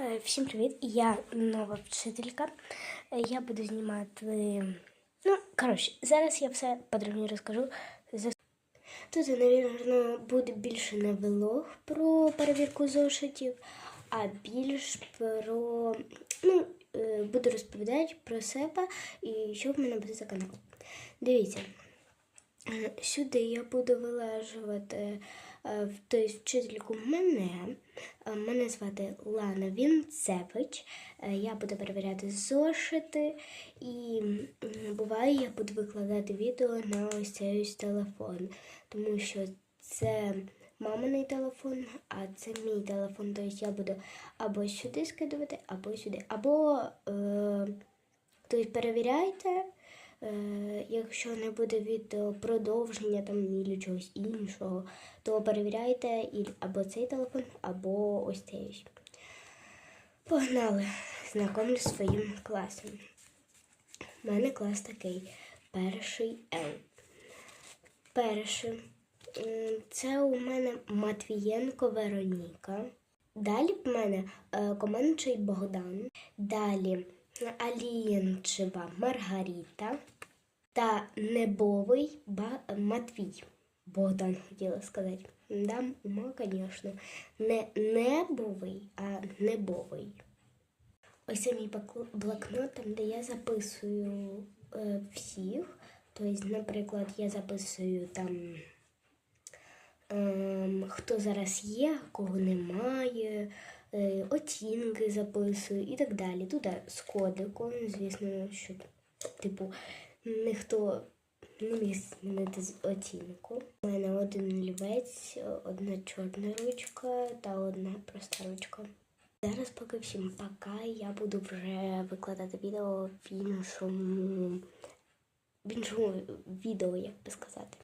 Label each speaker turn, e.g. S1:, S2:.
S1: Е, Всім привіт! Я нова вчителька. Е, Я буду знімати. Ну, коротше, зараз я все подробніше розкажу. Тут, напевно, буде більше не влог про перевірку зошитів, а більш про. Ну, е, буду розповідати про себе і що в мене буде за канал. Дивіться. Сюди я буду вилажувати е, тобто вчительку мене. Е, Мене звати Лана Вінцевич. Е, Я буду перевіряти зошити і буває, я буду викладати відео на ось цей ось телефон, тому що це маминий телефон, а це мій телефон. Тобто я буду або сюди скидувати, або сюди. Або тобто перевіряйте. Е, якщо не буде відео продовження там і чогось іншого, то перевіряйте або цей телефон, або ось цей. Погнали! Знакомлю своїм класом. У мене клас такий. Перший Л. Перший. Це у мене Матвієнко Вероніка. Далі в мене е, Коменчий Богдан. Далі Алієнчева Маргарита та Небовий Матвій. Богдан хотіла сказати. Дам ума, звісно. Не небовий, а небовий. Ось мій блокнот, там, де я записую е, всіх. Тобто, наприклад, я записую там, ем, хто зараз є, кого немає, е, оцінки записую і так далі. Тут з кодиком, звісно, що типу ніхто не міг змінити оцінку. У мене один олівець, одна чорна ручка та одна проста ручка. Зараз поки всім пока, я буду вже викладати відео в іншому, в іншому відео, як би сказати.